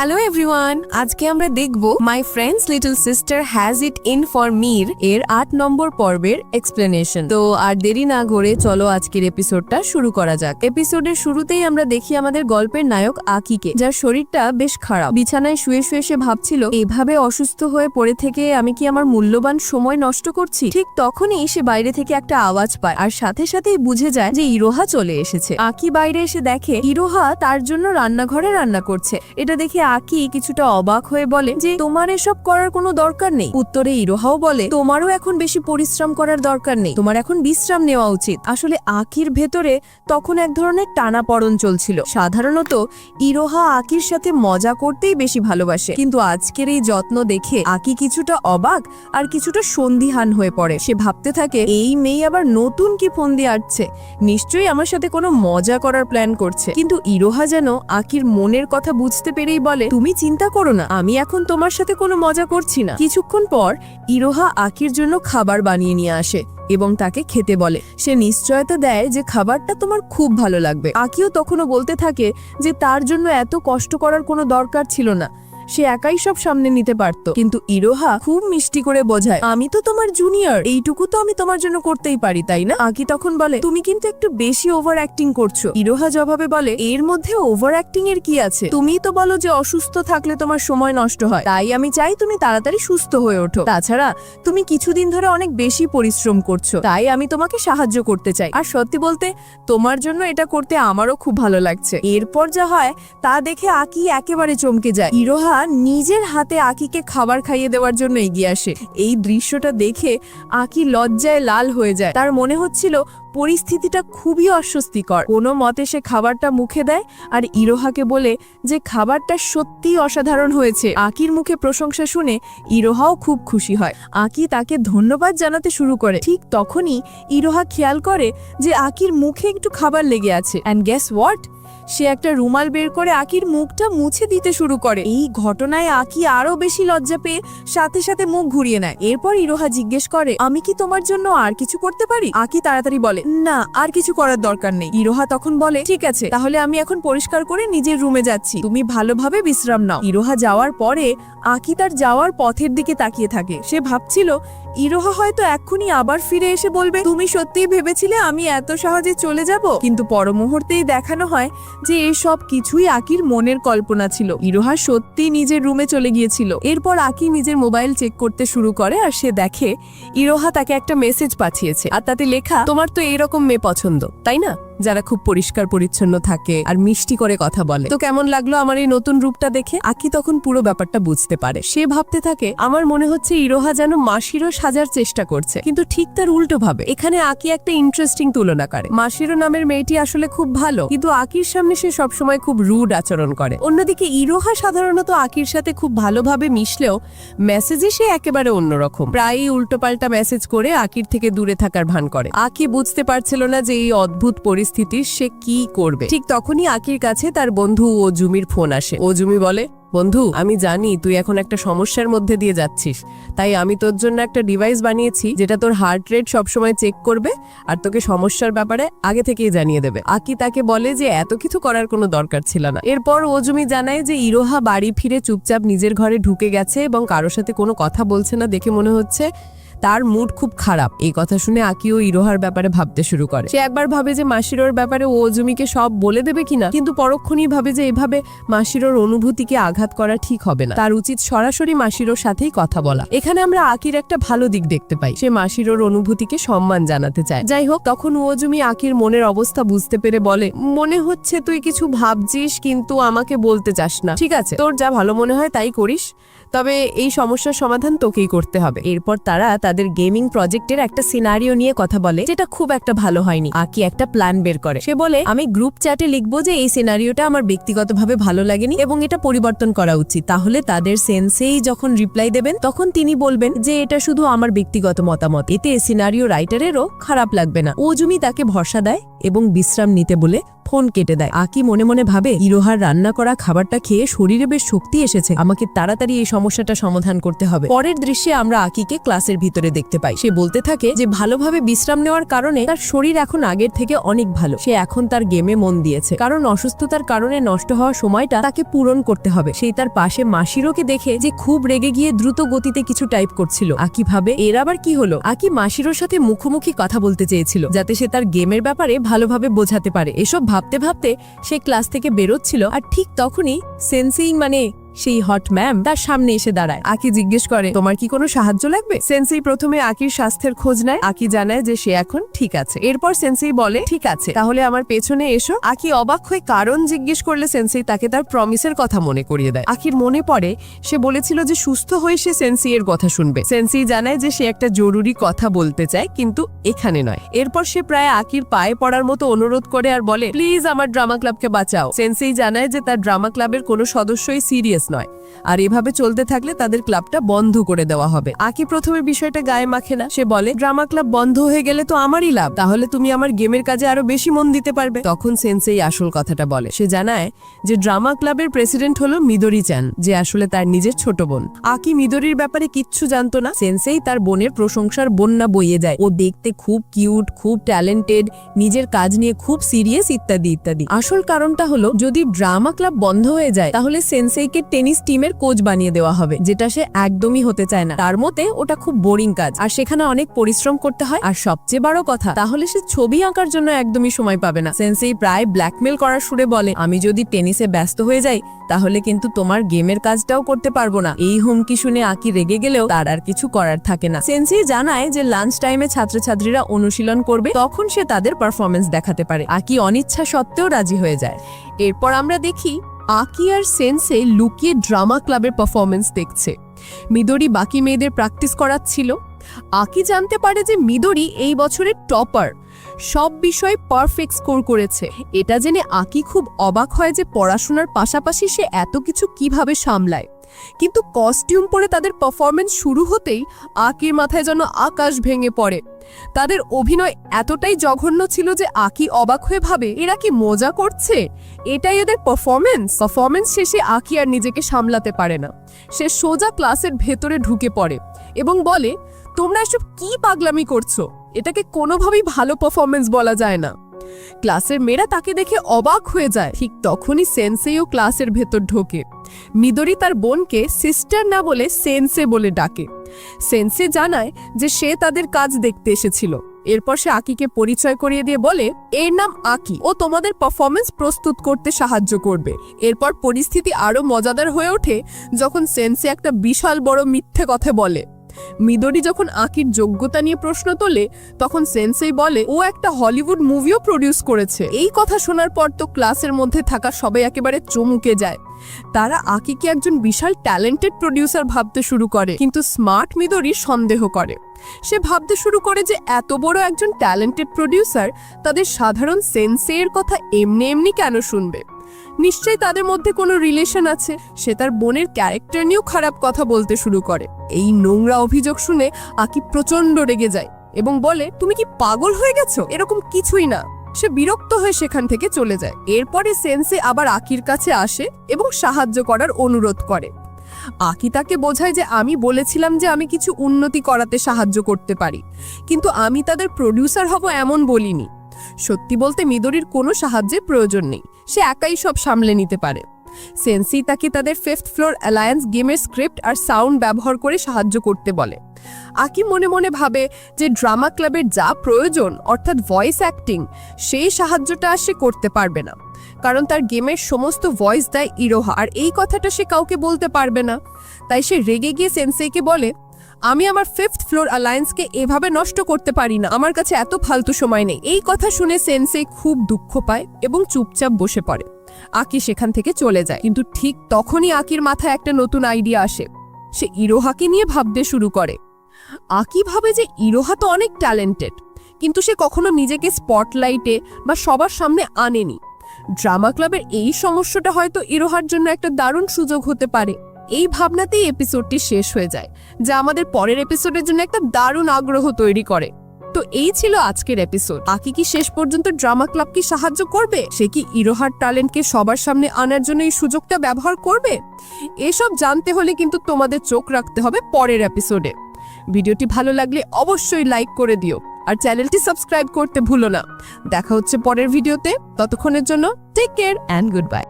Hello everyone আজকে আমরা দেখব my friends little sister has it in for Mir এর আট নম্বর পর্বের এক্সপ্লেনেশন তো আর দেরি না করে চলো আজকের এপিসোডটা শুরু করা যাক। এপিসোডের শুরুতেই আমরা দেখি আমাদের গল্পের নায়ক আকিকে, যার শরীরটা বেশ খারাপ। বিছানায় শুয়ে শুয়ে সে ভাবছিল, এভাবে অসুস্থ হয়ে পড়ে থেকে আমি কি আমার মূল্যবান সময় নষ্ট করছি? ঠিক তখনই সে বাইরে থেকে একটা আওয়াজ পায়, আর সাথে সাথেই বুঝে যায় যে ইরোহা চলে এসেছে। আকি বাইরে এসে দেখে, ইরোহা তার জন্য রান্নাঘরে রান্না করছে। এটা দেখে আকি কিছুটা অবাক হয়ে বলে যে, তোমার এসব করার কোনো দরকার নেই। উত্তরে ইরোহাও বলে, তোমারও এখন বেশি পরিশ্রম করার দরকার নেই। তোমার এখন বিশ্রাম নেওয়া উচিত। আসলে আকির ভেতরে তখন এক ধরনের টানাপড়ন চলছিল। সাধারণত ইরোহা আকির সাথে মজা করতেই বেশি ভালোবাসে। কিন্তু আজকের এই যত্ন দেখে আকি কিছুটা অবাক আর কিছুটা সন্দিহান হয়ে পড়ে। সে ভাবতে থাকে, এই মেয়ে আবার নতুন কি ফন্দি আটছে? নিশ্চয়ই আমার সাথে কোনো মজা করার প্ল্যান করছে। কিন্তু ইরোহা যেন আকির মনের কথা বুঝতে পেরেই বলে তুমি চিন্তা করো না, আমি এখন তোমার সাথে কোনো মজা করছি না। কিছুক্ষণ পর, ইরোহা আকির জন্য খাবার বানিয়ে নিয়ে আসে এবং তাকে খেতে বলে। সে নিশ্চয়তা দেয় যে খাবারটা তোমার খুব ভালো লাগবে। আকিও তখনও বলতে থাকে যে তার জন্য এত কষ্ট করার কোনো দরকার ছিল না। সে একাই সব সামনে নিতে পারত। কিন্তু ইরোহা খুব মিষ্টি করে বোঝায়, আমি তো তোমার জুনিয়র এইটুকু তো আমি তোমার জন্য করতেই পারি, তাই না? আকি তখন বলে, তুমি কিন্তু একটু বেশি ওভার অ্যাক্টিং করছ। ইরোহা জবাবে বলে, এর মধ্যে ওভার অ্যাক্টিং এর কি আছে? তুমি তো বলো যে অসুস্থ থাকলে তোমার সময় নষ্ট হয়। তাই আমি চাই তুমি তাড়াতাড়ি সুস্থ হয়ে ওঠো। তাছাড়া তুমি কিছুদিন ধরে অনেক বেশি পরিশ্রম করছ। তাই আমি তোমাকে সাহায্য করতে চাই। আর সত্যি বলতে, তোমার জন্য এটা করতে আমারও খুব ভালো লাগছে। এরপর যা হয়, তা দেখে আকি একেবারে চমকে যায়। ইরোহা নিজের হাতে আকিকে খাবার খাইয়ে দেওয়ার জন্য এগিয়ে আসে। এই দৃশ্যটা দেখে আকি লজ্জায় লাল হয়ে যায়। তার মনে হচ্ছিল পরিস্থিতিটা খুবই অস্বস্তিকর। কোনো মতে সে খাবারটা মুখে দেয় আর ইরোহাকে বলে যে খাবারটা সত্যিই অসাধারণ হয়েছে। আকির মুখে প্রশংসা শুনে ইরোহাও খুব খুশি হয়। আকি তাকে ধন্যবাদ জানাতে শুরু করে। ঠিক তখনই ইরোহা খেয়াল করে যে আকির মুখে একটু খাবার লেগে আছে। অ্যান্ড গ্যাস হোয়াট সে একটা রুমাল বের করে আকির মুখটা মুছে দিতে শুরু করে। এই ঘটনায় আকি আরও বেশি লজ্জা পেয়ে সাথে সাথে মুখ ঘুরিয়ে নেয়। এরপর ইরোহা জিজ্ঞেস করে, আমি কি তোমার জন্য আর কিছু করতে পারি? আকি তাড়াতাড়ি বলে, না, আর কিছু করার দরকার নেই। ইরোহা তখন বলে, ঠিক আছে, তাহলে আমি এখন পরিষ্কার করে নিজের রুমে যাচ্ছি। তুমি ভালোভাবে বিশ্রাম নাও। ইরোহা যাওয়ার পরে আকি তার যাওয়ার পথের দিকে তাকিয়ে থাকে। সে ভাবছিল ইরোহা হয়তো এক্ষুনি আবার ফিরে এসে বলবে, তুমি সত্যিই ভেবেছিলে আমি এত সহজে চলে যাব? কিন্তু পর মুহূর্তেই দেখানো হয় যে এসব কিছুই আকির মনের কল্পনা ছিল। ইরোহা সত্যি নিজের রুমে চলে গিয়েছিল। এরপর আকি নিজের মোবাইল চেক করতে শুরু করে আর সে দেখে ইরোহা তাকে একটা মেসেজ পাঠিয়েছে। আর তাতে লেখা, তোমার তো এরকম মেয়ে পছন্দ, তাই না? যারা খুব পরিষ্কার পরিচ্ছন্ন থাকে আর মিষ্টি করে কথা বলে। তো কেমন লাগল আমার এই নতুন রূপটা দেখে? আকি তখন পুরো ব্যাপারটা বুঝতে পারে। সে ভাবতে থাকে, আমার মনে হচ্ছে ইরোহা যেন মাসিরও সাজার চেষ্টা করছে। কিন্তু ঠিক তার উল্টো ভাবে। এখানে আকি একটা ইন্টারেস্টিং তুলনা করে। মাসিরো নামের মেয়েটি আসলে খুব ভালো, কিন্তু আকির সামনে সে সবসময় খুব রুড আচরণ করে। অন্যদিকে ইরোহা সাধারণত আকির সাথে খুব ভালোভাবে মিশলেও মেসেজে সে একেবারে অন্যরকম। প্রায়ই উল্টোপাল্টা মেসেজ করে আকির থেকে দূরে থাকার ভান করে। আকি বুঝতে পারছিল না যে এই অদ্ভুত পরিস্থিতির সে কি করবে? ঠিক তখনই আকির কাছে তার বন্ধু ও জুমির ফোন আসে। ও জুমি বলে, বন্ধু, আমি জানি তুই এখন একটা সমস্যার মধ্যে দিয়ে যাচ্ছিস। তাই আমি তোর জন্য একটা ডিভাইস বানিয়েছি যেটা তোর হার্ট রেট সবসময় চেক করবে আর তোকে সমস্যার ব্যাপারে আগে থেকেই জানিয়ে দেবে। আকি তাকে বলে যে, এত কিছু করার কোনো দরকার ছিল না। এরপর ওজুমি জানায় যে, ইরোহা বাড়ি ফিরে চুপচাপ নিজের ঘরে ঢুকে গেছে এবং কারোর সাথে কোনো কথা বলছে না দেখে মনে হচ্ছে তার মুড খুব খারাপ। এই কথা শুনে আকিও ইরোহার ব্যাপারে ভাবতে শুরু করে। সে একবার ভাবে যে মাসিরোর ব্যাপারে ও জমিকে সব বলে দেবে কিনা, কিন্তু পরক্ষণই ভাবে যে এভাবে মাসিরোর অনুভূতিকে আঘাত করা ঠিক হবে না। তার উচিত সরাসরি মাসিরোর সাথেই কথা বলা। এখানে আমরা আকির একটা ভালো দিক দেখতে পাই। সে মাসিরোর অনুভূতিকে সম্মান জানাতে চায়। যাই হোক, তখন ও জমি আকির মনের অবস্থা বুঝতে পেরে বলে, মনে হচ্ছে তুই কিছু ভাবছিস, কিন্তু আমাকে বলতে চাস না। ঠিক আছে, তোর যা ভালো মনে হয় তাই করিস। তবে এই সমস্যার সমাধান তোকেই করতে হবে। এরপর তারা তাদের গেমিং প্রজেক্টের একটা সিনারিও নিয়ে কথা বলে, যেটা খুব একটা ভালো হয়নি। আকি একটা প্ল্যান বের করে। সে বলে, আমি গ্রুপ চ্যাটে লিখব যে এই সিনারিওটা আমার ব্যক্তিগতভাবে ভালো লাগেনি এবং এটা পরিবর্তন করা উচিত। তাহলে তাদের সেন্সেই যখন রিপ্লাই দেবেন, তখন তিনি বলবেন যে এটা শুধু আমার ব্যক্তিগত মতামত। এতে সিনারিও রাইটারেরও খারাপ লাগবে না। ওজুমি তাকে ভরসা দেয় এবং বিশ্রাম নিতে বলে ফোন কেটে দেয়। আকি মনে মনে ভাবে, ইরোহার রান্না করা খাবারটা খেয়ে শরীরে বেশ শক্তি এসেছে। আমাকে তাড়াতাড়ি এই সমস্যাটা সমাধান করতে হবে। পরের দৃশ্যে আমরা আকিকে ক্লাসের ভিতরে দেখতে পাই। সে বলতে থাকে যে, ভালোভাবে বিশ্রাম নেওয়ার কারণে তার শরীর এখন আগের থেকে অনেক ভালো। সে এখন তার গেমে মন দিয়েছে। কারণ অসুস্থতার কারণে নষ্ট হওয়া সময়টা তাকে পূরণ করতে হবে। সেই তার পাশে মাসিরোকে দেখে যে, খুব রেগে গিয়ে দ্রুত গতিতে কিছু টাইপ করছিল। আকি ভাবে, এর আবার কি হলো? আকি মাসিরোর সাথে মুখোমুখি কথা বলতে চেয়েছিল, যাতে সে তার গেমের ব্যাপারে ভালোভাবে বোঝাতে পারে। এসব ভাবতে ভাবতে সে ক্লাস থেকে বেরোচ্ছিল আর ঠিক তখনই সেন্সিং মানে সেই হট ম্যাম তার সামনে এসে দাঁড়ায়। আকি জিজ্ঞেস করে, তোমার কি কোনো সাহায্য লাগবে? সেন্সেই প্রথমে আকির স্বাস্থ্যের খোঁজ নেয়। আকি জানায় যে সে এখন ঠিক আছে। এরপর সেন্সেই বলে, ঠিক আছে, তাহলে আমার পেছনে এসো। আকি অবাক হয়ে কারণ জিজ্ঞেস করলে সেন্সেই তাকে তার প্রমিসের কথা মনে করিয়ে দেয়। আকির মনে পড়ে, সে বলেছিল যে সুস্থ হয়ে সে সেন্সি এর কথা শুনবে। সেন্সি জানায় যে সে একটা জরুরি কথা বলতে চায়, কিন্তু এখানে নয়। এরপর সে প্রায় আকির পায়ে পড়ার মতো অনুরোধ করে আর বলে, প্লিজ আমার ড্রামা ক্লাবকে বাঁচাও। সেন্সেই জানায় যে তার ড্রামা ক্লাবের কোনো সদস্যই সিরিয়াস নয়। আর এভাবে চলতে থাকলে তাদের ক্লাবটা বন্ধ করে দেওয়া হবে। আকি প্রথমে বিষয়টা গায়ে মাখে না। সে বলে, ড্রামা ক্লাব বন্ধ হয়ে গেলে তো আমারই লাভ। তাহলে তুমি আমার গেমের কাজে আরও বেশি মন দিতে পারবে? তখন সেন্সেই আসল কথাটা বলে। সে জানায় যে, ড্রামা ক্লাবের প্রেসিডেন্ট হলো মিদরি চান যে আসলে তার নিজের ছোট বোন। আকি মিদরির ব্যাপারে কিচ্ছু জানতো না। সেন্সেই তার বোনের প্রশংসার বন্যা বইয়ে যায়। ও দেখতে খুব কিউট, খুব ট্যালেন্টেড, নিজের কাজ নিয়ে খুব সিরিয়াস ইত্যাদি ইত্যাদি। আসল কারণটা হলো, যদি ড্রামা ক্লাব বন্ধ হয়ে যায়, তাহলে সেন্সেইকে টেনিস টিমের কোচ বানিয়ে দেওয়া হবে, যেটা সে একদমই হতে চায় না। তার মতে, ওটা খুব বোরিং কাজ। আর সেখানে অনেক পরিশ্রম করতে হয়। আর সবচেয়ে বড় কথা, তাহলে সে ছবি আঁকার জন্য একদমই সময় পাবে না। সেন্সেই প্রায় ব্ল্যাকমেল করার সুরে বলে, আমি যদি টেনিসে ব্যস্ত হয়ে যাই, তাহলে কিন্তু তোমার গেমের কাজটাও করতে পারব না। এই হুমকি শুনে আঁকি রেগে গেলেও তার আর কিছু করার থাকে না। সেন্সেই জানায় যে লাঞ্চ টাইমে ছাত্রছাত্রীরা অনুশীলন করবে, তখন সে তাদের পারফরমেন্স দেখাতে পারে। আঁকি অনিচ্ছা সত্ত্বেও রাজি হয়ে যায়। এরপর আমরা দেখি আকি আর সেন্সে লুকিয়ে ড্রামা ক্লাবের পারফরমেন্স দেখছে। মিদরি বাকি মেয়েদের প্র্যাকটিস করাচ্ছিল। আকি জানতে পারে যে মিদরি এই বছরের টপার সব বিষয়ে পারফেক্ট স্কোর করেছে। এটা জেনে আকি খুব অবাক হয় যে পড়াশোনার পাশাপাশি সে এত কিছু কীভাবে সামলায়। কিন্তু কস্টিউম পরে তাদের পারফরমেন্স শুরু হতেই আকির মাথায় যেন আকাশ ভেঙে পড়ে। তাদের অভিনয় এতটাই জঘন্য ছিল যে আকি অবাক হয়ে ভাবে, এরা কি মজা করছে? এটাই এদের পারফরমেন্স পারফরমেন্স শেষে আকি আর নিজেকে সামলাতে পারে না। সে সোজা ক্লাসের ভেতরে ঢুকে পড়ে এবং বলে, তোমরা এসব কি পাগলামি করছ? এটাকে কোনোভাবেই ভালো পারফরমেন্স বলা যায় না। ক্লাসের মেয়েরা তাকে দেখে অবাক হয়ে যায়। ঠিক তখনই সেন্সেও ক্লাসের ভেতর ঢোকে। মিদরি তার বোনকে সিস্টার না বলে সেন্সে বলে ডাকে। সেন্সে জানায় যে সে তাদের কাজ দেখতে এসেছিল। এরপর সে আকিকে পরিচয় করিয়ে দিয়ে বলে, এর নাম আকি। ও তোমাদের পারফরমেন্স প্রস্তুত করতে সাহায্য করবে। এরপর পরিস্থিতি আরও মজাদার হয়ে ওঠে যখন সেন্সে একটা বিশাল বড় মিথ্যে কথা বলে। মিদরি যখন আকির যোগ্যতা নিয়ে প্রশ্ন তোলে, তখন সেন্সেই বলে, ও একটা হলিউড মুভিও প্রডিউস করেছে। এই কথা শোনার পর তো ক্লাসের মধ্যে থাকা সবাই একেবারে চমকে যায়। তারা আকিকে একজন বিশাল ট্যালেন্টেড প্রডিউসার ভাবতে শুরু করে, কিন্তু স্মার্ট মিদরি সন্দেহ করে। সে ভাবতে শুরু করে যে এত বড় একজন ট্যালেন্টেড প্রডিউসার তাদের সাধারণ সেন্সের কথা এমনি এমনি কেন শুনবে? নিশ্চয়ই তাদের মধ্যে কোনো রিলেশন আছে। সে তার বোনের ক্যারেক্টার নিয়েও খারাপ কথা বলতে শুরু করে। এই নোংরা অভিযোগ শুনে আকি প্রচণ্ড রেগে যায় এবং বলে, তুমি কি পাগল হয়ে গেছো? এরকম কিছুই না। সে বিরক্ত হয়ে সেখান থেকে চলে যায়। এরপরে সেন্সে আবার আকির কাছে আসে এবং সাহায্য করার অনুরোধ করে। আকি তাকে বোঝায় যে, আমি বলেছিলাম যে আমি কিছু উন্নতি করাতে সাহায্য করতে পারি, কিন্তু আমি তাদের প্রডিউসার হব এমন বলিনি। সত্যি বলতে, মিদরির কোনো সাহায্যের প্রয়োজন নেই। সে একাই সব সামলে নিতে পারে। সেন্সি তাকে তাদের ফিফথ ফ্লোর অ্যালায়েন্স গেমের স্ক্রিপ্ট আর সাউন্ড ব্যবহার করে সাহায্য করতে বলে। আকি মনে মনে ভাবে যে ড্রামা ক্লাবের যা প্রয়োজন, অর্থাৎ ভয়েস অ্যাক্টিং, সেই সাহায্যটা সে করতে পারবে না। কারণ তার গেমের সমস্ত ভয়েস দেয় ইরোহা, আর এই কথাটা সে কাউকে বলতে পারবে না। তাই সে রেগে গিয়ে সেন্সেইকে বলে আমি আমার ফিফথ ফ্লোর অ্যালায়েন্সকে এভাবে নষ্ট করতে পারি না। আমার কাছে এত ফালতু সময় নেই। এই কথা শুনে সেন্সেই খুব দুঃখ পায় এবং চুপচাপ বসে পড়ে। আকি সেখান থেকে চলে যায়, কিন্তু ঠিক তখনই আকির মাথায় একটা নতুন আইডিয়া আসে। সে ইরোহাকে নিয়ে ভাবতে শুরু করে। আকি ভাবে যে ইরোহা তো অনেক ট্যালেন্টেড কিন্তু সে কখনো নিজেকে স্পটলাইটে বা সবার সামনে আনেনি। ড্রামা ক্লাবের এই সমস্যাটা হয়তো ইরোহার জন্য একটা দারুণ সুযোগ হতে পারে। এই ভাবনাতেই এপিসোডটি শেষ হয়ে যায়, যা আমাদের পরের এপিসোডের জন্য একটা দারুণ আগ্রহ তৈরি করে। তো এই ছিল আজকের এপিসোড আকি কি শেষ পর্যন্ত ড্রামা ক্লাব কি সাহায্য করবে? সে কি ইরোহার ট্যালেন্টকে সবার সামনে আনার জন্য এই সুযোগটা ব্যবহার করবে? এসব জানতে হলে কিন্তু তোমাদের চোখ রাখতে হবে পরের এপিসোডে ভিডিওটি ভালো লাগলে অবশ্যই লাইক করে দিও, আর চ্যানেলটি সাবস্ক্রাইব করতে ভুলো না। দেখা হচ্ছে পরের ভিডিওতে। ততক্ষণের জন্য take care and good bye